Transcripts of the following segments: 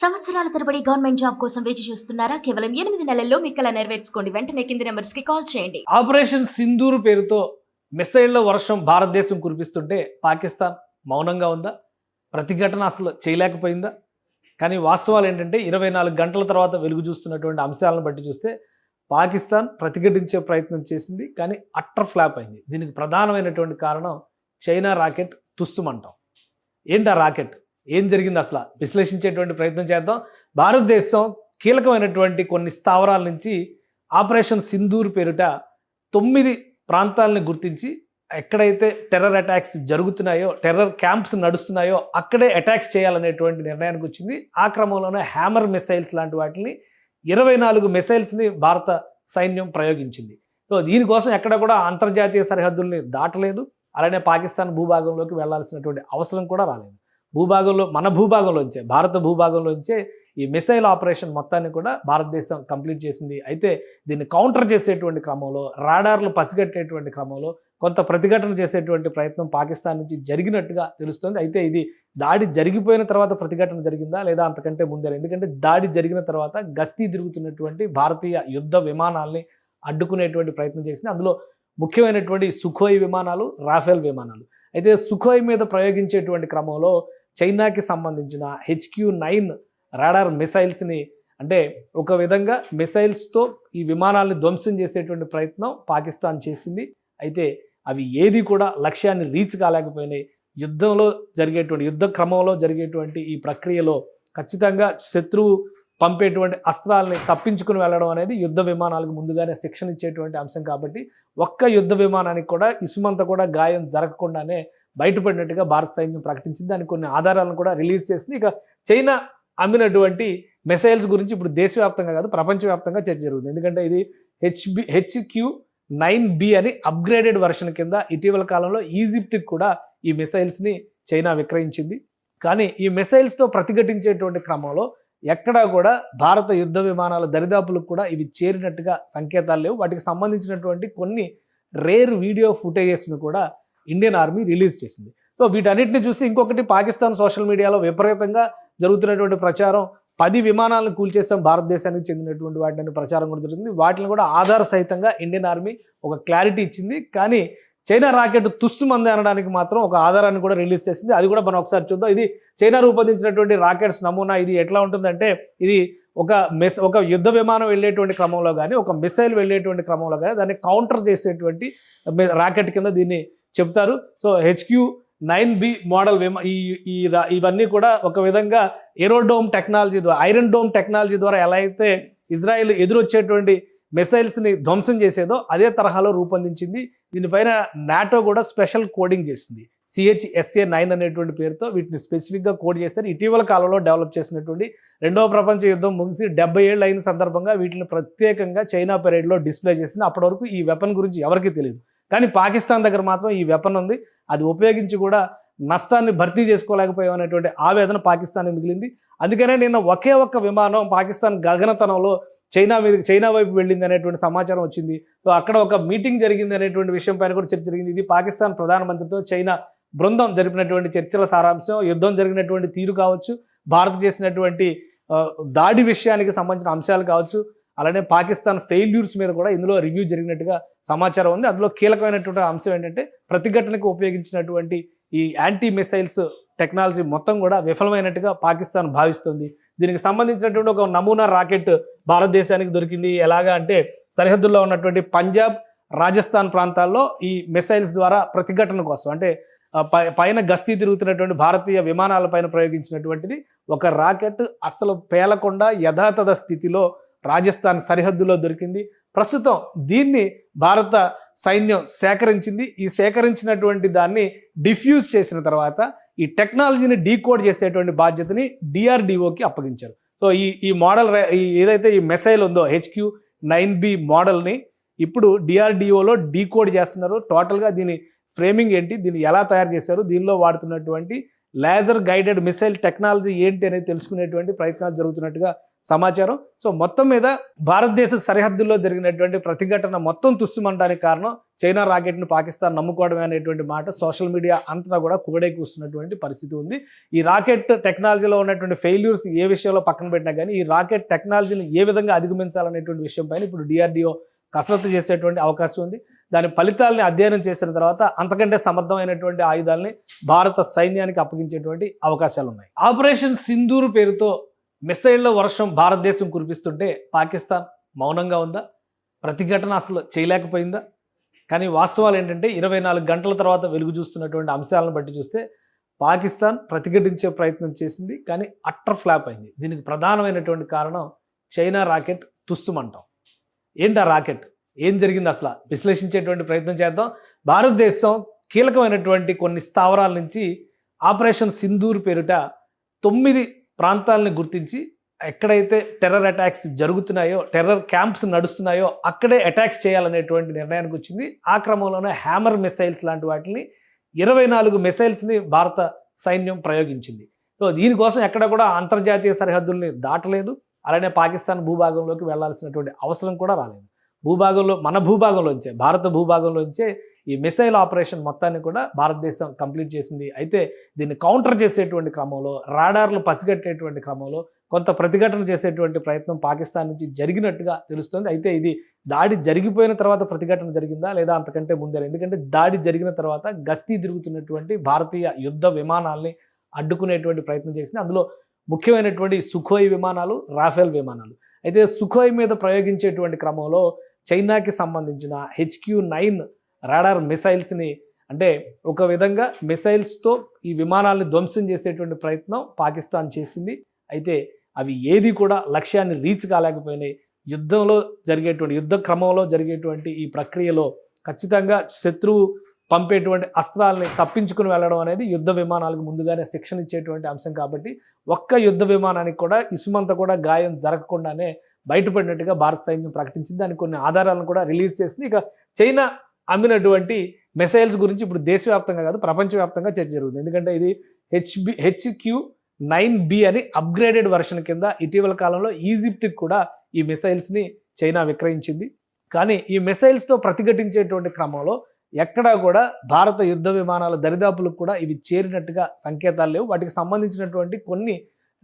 సంవత్సరాల తరబడి government job కోసం వేచి చూస్తున్నారా? కేవలం ఎనిమిది నెలల్లో మీ కళ నెరవేర్చుకోండి. వెంటనే కింది నెంబర్స్కి కాల్ చేయండి. ఆపరేషన్ సింధూర్ పేరుతో మిసైళ్ళ వర్షం భారతదేశం కురిపిస్తుంటే పాకిస్తాన్ మౌనంగా ఉందా? ప్రతిఘటన అసలు చేయలేకపోయిందా? కానీ వాస్తవాలు ఏంటంటే ఇరవై నాలుగు గంటల తర్వాత వెలుగు చూస్తున్నటువంటి అంశాలను బట్టి చూస్తే పాకిస్తాన్ ప్రతిఘటించే ప్రయత్నం చేసింది కానీ అట్టర్ ఫ్లాప్ అయింది. దీనికి ప్రధానమైనటువంటి కారణం చైనా రాకెట్ తుస్సుమంటాం ఏంటి ఆ రాకెట్? ఏం జరిగింది అసలు? విశ్లేషించేటువంటి ప్రయత్నం చేద్దాం. భారతదేశం కీలకమైనటువంటి కొన్ని స్థావరాల నుంచి ఆపరేషన్ సింధూర్ పేరిట తొమ్మిది ప్రాంతాలని గుర్తించి ఎక్కడైతే టెర్రర్ అటాక్స్ జరుగుతున్నాయో టెర్రర్ క్యాంప్స్ నడుస్తున్నాయో అక్కడే అటాక్స్ చేయాలనేటువంటి నిర్ణయానికి వచ్చింది. ఆ క్రమంలోనే హ్యామర్ మిసైల్స్ లాంటి వాటిని ఇరవై నాలుగు మిసైల్స్ని భారత సైన్యం ప్రయోగించింది. సో దీనికోసం ఎక్కడ కూడా అంతర్జాతీయ సరిహద్దుల్ని దాటలేదు. అలానే పాకిస్తాన్ భూభాగంలోకి వెళ్ళాల్సినటువంటి అవసరం కూడా రాలేదు. భూభాగంలో మన భూభాగంలోంచే భారత భూభాగంలోంచే ఈ మిసైల్ ఆపరేషన్ మొత్తాన్ని కూడా భారతదేశం కంప్లీట్ చేసింది. అయితే దీన్ని కౌంటర్ చేసేటువంటి క్రమంలో రాడార్లు పసిగట్టేటువంటి క్రమంలో కొంత ప్రతిఘటన చేసేటువంటి ప్రయత్నం పాకిస్తాన్ నుంచి జరిగినట్టుగా తెలుస్తుంది. అయితే ఇది దాడి జరిగిపోయిన తర్వాత ప్రతిఘటన జరిగిందా లేదా అంతకంటే ముందే? ఎందుకంటే దాడి జరిగిన తర్వాత గస్తీ తిరుగుతున్నటువంటి భారతీయ యుద్ధ విమానాల్ని అడ్డుకునేటువంటి ప్రయత్నం చేసింది. అందులో ముఖ్యమైనటువంటి సుఖోయ్ విమానాలు రాఫెల్ విమానాలు. అయితే సుఖోయ్ మీద ప్రయోగించేటువంటి క్రమంలో చైనాకి సంబంధించిన హెచ్క్యూ నైన్ రాడార్ మిసైల్స్ని అంటే ఒక విధంగా మిసైల్స్తో ఈ విమానాల్ని ధ్వంసం చేసేటువంటి ప్రయత్నం పాకిస్తాన్ చేసింది. అయితే అవి ఏది కూడా లక్ష్యాన్ని రీచ్ కాలేకపోయినాయి. యుద్ధంలో జరిగేటువంటి యుద్ధ క్రమంలో జరిగేటువంటి ఈ ప్రక్రియలో ఖచ్చితంగా శత్రువు పంపేటువంటి అస్త్రాలని తప్పించుకుని వెళ్ళడం అనేది యుద్ధ విమానాలకు ముందుగానే శిక్షణ ఇచ్చేటువంటి అంశం కాబట్టి ఒక్క యుద్ధ విమానానికి కూడా ఇసుమంత కూడా గాయం జరగకుండానే బయటపడినట్టుగా భారత సైన్యం ప్రకటించింది. దానికి కొన్ని ఆధారాలను కూడా రిలీజ్ చేసింది. ఇక చైనా అమ్మినటువంటి మిసైల్స్ గురించి ఇప్పుడు దేశవ్యాప్తంగా కాదు ప్రపంచవ్యాప్తంగా చర్చ జరుగుతుంది. ఎందుకంటే ఇది హెచ్బి హెచ్క్యూ నైన్ బి అని అప్గ్రేడెడ్ వర్షన్ కింద ఇటీవల కాలంలో ఈజిప్ట్కి కూడా ఈ మిసైల్స్ని చైనా విక్రయించింది. కానీ ఈ మిసైల్స్తో ప్రతిఘటించేటువంటి క్రమంలో ఎక్కడా కూడా భారత యుద్ధ విమానాల దరిదాపులకు కూడా ఇవి చేరినట్టుగా సంకేతాలు లేవు. వాటికి సంబంధించినటువంటి కొన్ని రేర్ వీడియో ఫుటేజెస్ను కూడా ఇండియన్ ఆర్మీ రిలీజ్ చేసింది. సో వీటన్నిటిని చూసి ఇంకొకటి పాకిస్తాన్ సోషల్ మీడియాలో విపరీతంగా జరుగుతున్నటువంటి ప్రచారం పది విమానాలను కూల్చేసాం భారతదేశానికి చెందినటువంటి వాటిని ప్రచారం కూడా జరుగుతుంది. వాటిని కూడా ఆధార సహితంగా ఇండియన్ ఆర్మీ ఒక క్లారిటీ ఇచ్చింది. కానీ చైనా రాకెట్ తుస్సుమంది అనడానికి మాత్రం ఒక ఆధారాన్ని కూడా రిలీజ్ చేసింది. అది కూడా మనం ఒకసారి చూద్దాం. ఇది చైనా రూపొందించినటువంటి రాకెట్స్ నమూనా ఇది ఎట్లా ఉంటుందంటే ఇది ఒక మెస్ ఒక యుద్ధ విమానం వెళ్ళేటువంటి క్రమంలో కానీ ఒక మిసైల్ వెళ్ళేటువంటి క్రమంలో కానీ దాన్ని కౌంటర్ చేసేటువంటి రాకెట్ కింద దీన్ని చెప్తారు so HQ nine B model విమా ఈ ఈ ఇవన్నీ కూడా ఒక విధంగా ఏరోడోమ్ టెక్నాలజీ ద్వారా ఐరన్ డోమ్ టెక్నాలజీ ద్వారా ఎలా అయితే ఇజ్రాయెల్ ఎదురొచ్చేటువంటి మిసైల్స్ని ధ్వంసం చేసేదో అదే తరహాలో రూపొందించింది. దీనిపైన నాటో కూడా స్పెషల్ కోడింగ్ చేసింది. సిహెచ్ఎస్ఏ నైన్ అనేటువంటి పేరుతో వీటిని స్పెసిఫిక్గా కోడ్ చేశారు. ఇటీవల కాలంలో డెవలప్ చేసినటువంటి రెండవ ప్రపంచ యుద్ధం ముగిసి డెబ్బై ఏళ్ళు అయిన సందర్భంగా వీటిని ప్రత్యేకంగా చైనా పెరేడ్లో డిస్ప్లే చేసింది. అప్పటి వరకు ఈ వెపన్ గురించి ఎవరికీ తెలియదు. కానీ పాకిస్తాన్ దగ్గర మాత్రం ఈ వెపన్ ఉంది. అది ఉపయోగించి కూడా నష్టాన్ని భర్తీ చేసుకోలేకపోయాం అనేటువంటి ఆవేదన పాకిస్తాన్ మిగిలింది. అందుకనే నిన్న ఒకే ఒక్క విమానం పాకిస్తాన్ గగనతనంలో చైనా మీద చైనా వైపు వెళ్ళింది అనేటువంటి సమాచారం వచ్చింది. సో అక్కడ ఒక మీటింగ్ జరిగింది అనేటువంటి విషయం పైన కూడా చర్చ జరిగింది. ఇది పాకిస్తాన్ ప్రధానమంత్రితో చైనా బృందం జరిపినటువంటి చర్చల సారాంశం యుద్ధం జరిగినటువంటి తీరు కావచ్చు భారత్ చేసినటువంటి దాడి విషయానికి సంబంధించిన అంశాలు కావచ్చు అలానే పాకిస్తాన్ ఫెయిల్యూర్స్ మీద కూడా ఇందులో రివ్యూ జరిగినట్టుగా సమాచారం ఉంది. అందులో కీలకమైనటువంటి అంశం ఏంటంటే ప్రతిఘటనకు ఉపయోగించినటువంటి ఈ యాంటీ మిసైల్స్ టెక్నాలజీ మొత్తం కూడా విఫలమైనట్టుగా పాకిస్తాన్ భావిస్తుంది. దీనికి సంబంధించినటువంటి ఒక నమూనా రాకెట్ భారతదేశానికి దొరికింది. ఎలాగా అంటే సరిహద్దుల్లో ఉన్నటువంటి పంజాబ్ రాజస్థాన్ ప్రాంతాల్లో ఈ మిసైల్స్ ద్వారా ప్రతిఘటన కోసం అంటే పై- పైన గస్తీ తిరుగుతున్నటువంటి భారతీయ విమానాల పైన ప్రయోగించినటువంటిది ఒక రాకెట్ అసలు పేలకుండా యథాతథ స్థితిలో రాజస్థాన్ సరిహద్దులో దొరికింది. ప్రస్తుతం దీన్ని భారత సైన్యం సేకరించింది. ఈ సేకరించినటువంటి దాన్ని డిఫ్యూజ్ చేసిన తర్వాత ఈ టెక్నాలజీని డీకోడ్ చేసేటువంటి బాధ్యతని డిఆర్డిఓకి అప్పగించారు. సో ఈ ఈ మోడల్ ఈ ఏదైతే ఈ మెసైల్ ఉందో హెచ్క్యూ నైన్ బి మోడల్ని ఇప్పుడు డిఆర్డిఓలో డీకోడ్ చేస్తున్నారు. టోటల్గా దీని ఫ్రేమింగ్ ఏంటి దీన్ని ఎలా తయారు చేశారు దీనిలో వాడుతున్నటువంటి లేజర్ గైడెడ్ మిసైల్ టెక్నాలజీ ఏంటి అనేది తెలుసుకునేటువంటి ప్రయత్నాలు జరుగుతున్నట్టుగా సమాచారం. సో మొత్తం మీద భారతదేశ సరిహద్దుల్లో జరిగినటువంటి ప్రతిఘటన మొత్తం తుస్సుమంటానికి కారణం చైనా రాకెట్ను పాకిస్తాన్ నమ్ముకోవడమే అనేటువంటి మాట సోషల్ మీడియా అంతటా కూడా కూస్తున్నటువంటి పరిస్థితి ఉంది. ఈ రాకెట్ టెక్నాలజీలో ఉన్నటువంటి ఫెయిల్యూర్స్ ఏ విషయంలో పక్కన పెట్టినా కానీ ఈ రాకెట్ టెక్నాలజీని ఏ విధంగా అధిగమించాలనేటువంటి విషయం పైన ఇప్పుడు డిఆర్డిఓ కసరత్తు చేసేటువంటి అవకాశం ఉంది. దాని ఫలితాలని అధ్యయనం చేసిన తర్వాత అంతకంటే సమర్థమైనటువంటి ఆయుధాలని భారత సైన్యానికి అప్పగించేటువంటి అవకాశాలు ఉన్నాయి ఆపరేషన్ సింధూర్ పేరుతో మిసైళ్ళ వర్షం భారతదేశం కురిపిస్తుంటే పాకిస్తాన్ మౌనంగా ఉందా? ప్రతిఘటన అసలు చేయలేకపోయిందా? కానీ వాస్తవాలు ఏంటంటే ఇరవై నాలుగు గంటల తర్వాత వెలుగు చూస్తున్నటువంటి అంశాలను బట్టి చూస్తే పాకిస్తాన్ ప్రతిఘటించే ప్రయత్నం చేసింది కానీ అట్టర్ ఫ్లాప్ అయింది. దీనికి ప్రధానమైనటువంటి కారణం చైనా రాకెట్ తుస్సుమంటాం ఏంటి ఆ రాకెట్? ఏం జరిగింది అసలు? విశ్లేషించేటువంటి ప్రయత్నం చేద్దాం. భారతదేశం కీలకమైనటువంటి కొన్ని స్థావరాల నుంచి ఆపరేషన్ సింధూర్ పేరిట తొమ్మిది ప్రాంతాలని గుర్తించి ఎక్కడైతే టెర్రర్ అటాక్స్ జరుగుతున్నాయో టెర్రర్ క్యాంప్స్ నడుస్తున్నాయో అక్కడే అటాక్స్ చేయాలనేటువంటి నిర్ణయానికి వచ్చింది. ఆ క్రమంలోనే హ్యామర్ మిసైల్స్ లాంటి వాటిని ఇరవై నాలుగు మిసైల్స్ని భారత సైన్యం ప్రయోగించింది. సో దీనికోసం ఎక్కడ కూడా అంతర్జాతీయ సరిహద్దుల్ని దాటలేదు. అలానే పాకిస్తాన్ భూభాగంలోకి వెళ్ళాల్సినటువంటి అవసరం కూడా రాలేదు. భూభాగంలో మన భూభాగంలోంచే భారత భూభాగంలోంచే ఈ మిసైల్ ఆపరేషన్ మొత్తాన్ని కూడా భారతదేశం కంప్లీట్ చేసింది. అయితే దీన్ని కౌంటర్ చేసేటువంటి క్రమంలో రాడార్లు పసిగట్టేటువంటి క్రమంలో కొంత ప్రతిఘటన చేసేటువంటి ప్రయత్నం పాకిస్తాన్ నుంచి జరిగినట్టుగా తెలుస్తుంది. అయితే ఇది దాడి జరిగిపోయిన తర్వాత ప్రతిఘటన జరిగిందా లేదా అంతకంటే ముందే? ఎందుకంటే దాడి జరిగిన తర్వాత గస్తీ తిరుగుతున్నటువంటి భారతీయ యుద్ధ విమానాల్ని అడ్డుకునేటువంటి ప్రయత్నం చేసింది. అందులో ముఖ్యమైనటువంటి సుఖోయ్ విమానాలు రాఫెల్ విమానాలు. అయితే సుఖోయ్ మీద ప్రయోగించేటువంటి క్రమంలో చైనాకి సంబంధించిన హెచ్క్యూ నైన్ రాడార్ మిసైల్స్ని అంటే ఒక విధంగా మిసైల్స్తో ఈ విమానాల్ని ధ్వంసం చేసేటువంటి ప్రయత్నం పాకిస్తాన్ చేసింది. అయితే అవి ఏది కూడా లక్ష్యాన్ని రీచ్ కాలేకపోయినాయి. యుద్ధంలో జరిగేటువంటి యుద్ధ క్రమంలో జరిగేటువంటి ఈ ప్రక్రియలో ఖచ్చితంగా శత్రువు పంపేటువంటి అస్త్రాలని తప్పించుకుని వెళ్ళడం అనేది యుద్ధ విమానాలకు ముందుగానే శిక్షణ ఇచ్చేటువంటి అంశం కాబట్టి ఒక్క యుద్ధ విమానానికి కూడా ఇసుమంత కూడా గాయం జరగకుండానే బయటపడినట్టుగా భారత సైన్యం ప్రకటించింది. దానికి కొన్ని ఆధారాలను కూడా రిలీజ్ చేసింది. ఇక చైనా అమ్మినటువంటి మిసైల్స్ గురించి ఇప్పుడు దేశవ్యాప్తంగా కాదు ప్రపంచవ్యాప్తంగా చర్చ జరుగుతుంది. ఎందుకంటే ఇది హెచ్బి హెచ్క్యూ నైన్ బి అని అప్గ్రేడెడ్ వర్షన్ కింద ఇటీవల కాలంలో ఈజిప్ట్కి కూడా ఈ మిసైల్స్ని చైనా విక్రయించింది. కానీ ఈ మిసైల్స్తో ప్రతిఘటించేటువంటి క్రమంలో ఎక్కడా కూడా భారత యుద్ధ విమానాల దరిదాపులకు కూడా ఇవి చేరినట్టుగా సంకేతాలు లేవు. వాటికి సంబంధించినటువంటి కొన్ని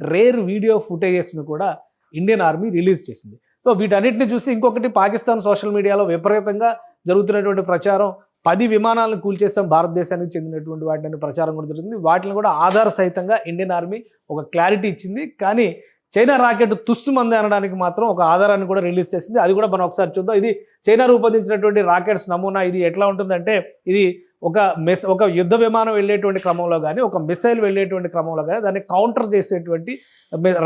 రేర్ వీడియో ఫుటేజెస్ను కూడా ఇండియన్ ఆర్మీ రిలీజ్ చేసింది. సో వీటన్నిటిని చూసి ఇంకొకటి పాకిస్తాన్ సోషల్ మీడియాలో విపరీతంగా జరుగుతున్నటువంటి ప్రచారం పది విమానాలను కూల్చేసాం భారతదేశానికి చెందినటువంటి వాటిని ప్రచారం కూడా జరుగుతుంది. వాటిని కూడా ఆధార సహితంగా ఇండియన్ ఆర్మీ ఒక క్లారిటీ ఇచ్చింది. కానీ చైనా రాకెట్ తుస్సుమంది అనడానికి మాత్రం ఒక ఆధారాన్ని కూడా రిలీజ్ చేసింది. అది కూడా మనం ఒకసారి చూద్దాం. ఇది చైనా రూపొందించినటువంటి రాకెట్స్ నమూనా ఇది ఎట్లా ఉంటుందంటే ఇది ఒక మెస్ ఒక యుద్ధ విమానం వెళ్ళేటువంటి క్రమంలో కానీ ఒక మిసైల్ వెళ్ళేటువంటి క్రమంలో కానీ దాన్ని కౌంటర్ చేసేటువంటి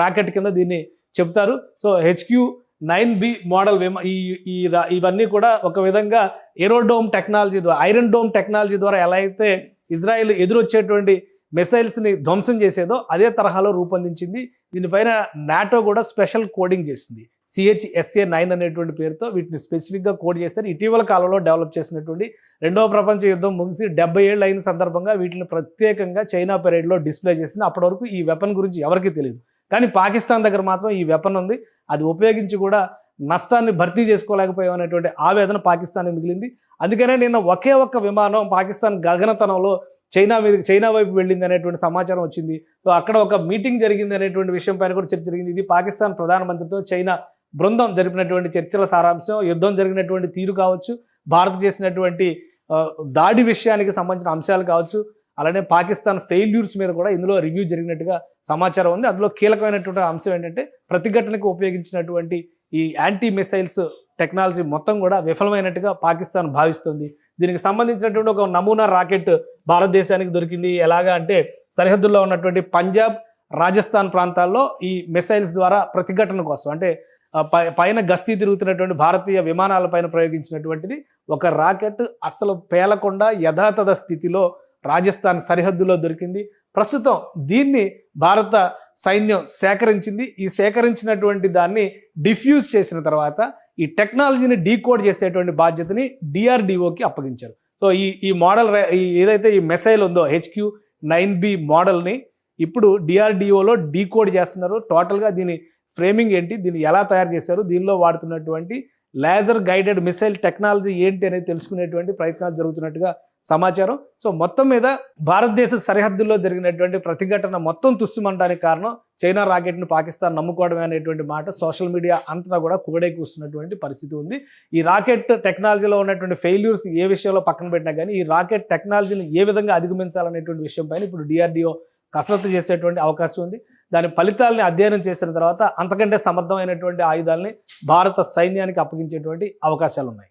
రాకెట్ కింద దీన్ని చెప్తారు. So HQ nine B model విమా ఈ ఇవన్నీ కూడా ఒక విధంగా ఏరోడోమ్ టెక్నాలజీ ద్వారా ఐరన్ డోమ్ టెక్నాలజీ ద్వారా ఎలా అయితే ఇజ్రాయెల్ ఎదురొచ్చేటువంటి మిసైల్స్ని ధ్వంసం చేసేదో అదే తరహాలో రూపొందించింది. దీనిపైన నాటో కూడా స్పెషల్ కోడింగ్ చేసింది. సిహెచ్ఎస్ఏ నైన్ అనేటువంటి పేరుతో వీటిని స్పెసిఫిక్గా కోడ్ చేశారు. ఇటీవల కాలంలో డెవలప్ చేసినటువంటి రెండవ ప్రపంచ యుద్ధం ముగిసి డెబ్బై ఏళ్ళు అయిన సందర్భంగా వీటిని ప్రత్యేకంగా చైనా పెరేడ్లో డిస్ప్లే చేసింది. అప్పటి వరకు ఈ వెపన్ గురించి ఎవరికీ తెలియదు. కానీ పాకిస్తాన్ దగ్గర మాత్రం ఈ వెపన్ ఉంది. అది ఉపయోగించి కూడా నష్టాన్ని భర్తీ చేసుకోలేకపోయామనేటువంటి ఆవేదన పాకిస్తాన్ మిగిలింది. అందుకనే నిన్న ఒకే ఒక్క విమానం పాకిస్తాన్ గగనతనంలో చైనా మీద చైనా వైపు వెళ్ళింది అనేటువంటి సమాచారం వచ్చింది. సో అక్కడ ఒక మీటింగ్ జరిగింది అనేటువంటి విషయం పైన కూడా చర్చ జరిగింది. ఇది పాకిస్తాన్ ప్రధానమంత్రితో చైనా బృందం జరిపినటువంటి చర్చల సారాంశం యుద్ధం జరిగినటువంటి తీరు కావచ్చు భారత్ చేసినటువంటి దాడి విషయానికి సంబంధించిన అంశాలు కావచ్చు అలానే పాకిస్తాన్ ఫెయిల్యూర్స్ మీద కూడా ఇందులో రివ్యూ జరిగినట్టుగా సమాచారం ఉంది. అందులో కీలకమైనటువంటి అంశం ఏంటంటే ప్రతిఘటనకు ఉపయోగించినటువంటి ఈ యాంటీ మిసైల్స్ టెక్నాలజీ మొత్తం కూడా విఫలమైనట్టుగా పాకిస్తాన్ భావిస్తుంది. దీనికి సంబంధించినటువంటి ఒక నమూనా రాకెట్ భారతదేశానికి దొరికింది. ఎలాగా అంటే సరిహద్దుల్లో ఉన్నటువంటి పంజాబ్ రాజస్థాన్ ప్రాంతాల్లో ఈ మిసైల్స్ ద్వారా ప్రతిఘటన కోసం అంటే పై- పైన గస్తీ తిరుగుతున్నటువంటి భారతీయ విమానాల పైన ప్రయోగించినటువంటిది ఒక రాకెట్ అసలు పేలకుండా యథాతథ స్థితిలో రాజస్థాన్ సరిహద్దులో దొరికింది. ప్రస్తుతం దీన్ని భారత సైన్యం సేకరించింది. ఈ సేకరించినటువంటి దాన్ని డిఫ్యూజ్ చేసిన తర్వాత ఈ టెక్నాలజీని డీకోడ్ చేసేటువంటి బాధ్యతని డిఆర్డిఓకి అప్పగించారు. సో ఈ ఈ మోడల్ ఈ ఏదైతే ఈ మెసైల్ ఉందో హెచ్క్యూ నైన్ బి మోడల్ని ఇప్పుడు డిఆర్డిఓలో డీకోడ్ చేస్తున్నారు. టోటల్గా దీని ఫ్రేమింగ్ ఏంటి? దీన్ని ఎలా తయారు చేశారు? దీనిలో వాడుతున్నటువంటి లేజర్ గైడెడ్ మిసైల్ టెక్నాలజీ ఏంటి అనేది తెలుసుకునేటువంటి ప్రయత్నాలు జరుగుతున్నట్టుగా సమాచారం. సో మొత్తం మీద భారతదేశ సరిహద్దుల్లో జరిగినటువంటి ప్రతిఘటన మొత్తం తుస్సుమంటానికి కారణం చైనా రాకెట్ను పాకిస్తాన్ నమ్ముకోవడమే అనేటువంటి మాట సోషల్ మీడియా అంతా కూడా కూడేకూస్తున్నటువంటి పరిస్థితి ఉంది. ఈ రాకెట్ టెక్నాలజీలో ఉన్నటువంటి ఫెయిల్యూర్స్ ఏ విషయంలో పక్కన పెట్టినా కానీ ఈ రాకెట్ టెక్నాలజీని ఏ విధంగా అధిగమించాలనేటువంటి విషయం పైన ఇప్పుడు డిఆర్డిఓ కసరత్తు చేసేటువంటి అవకాశం ఉంది. దాని ఫలితాలని అధ్యయనం చేసిన తర్వాత అంతకంటే సమర్థమైనటువంటి ఆయుధాలని భారత సైన్యానికి అప్పగించేటువంటి అవకాశాలు ఉన్నాయి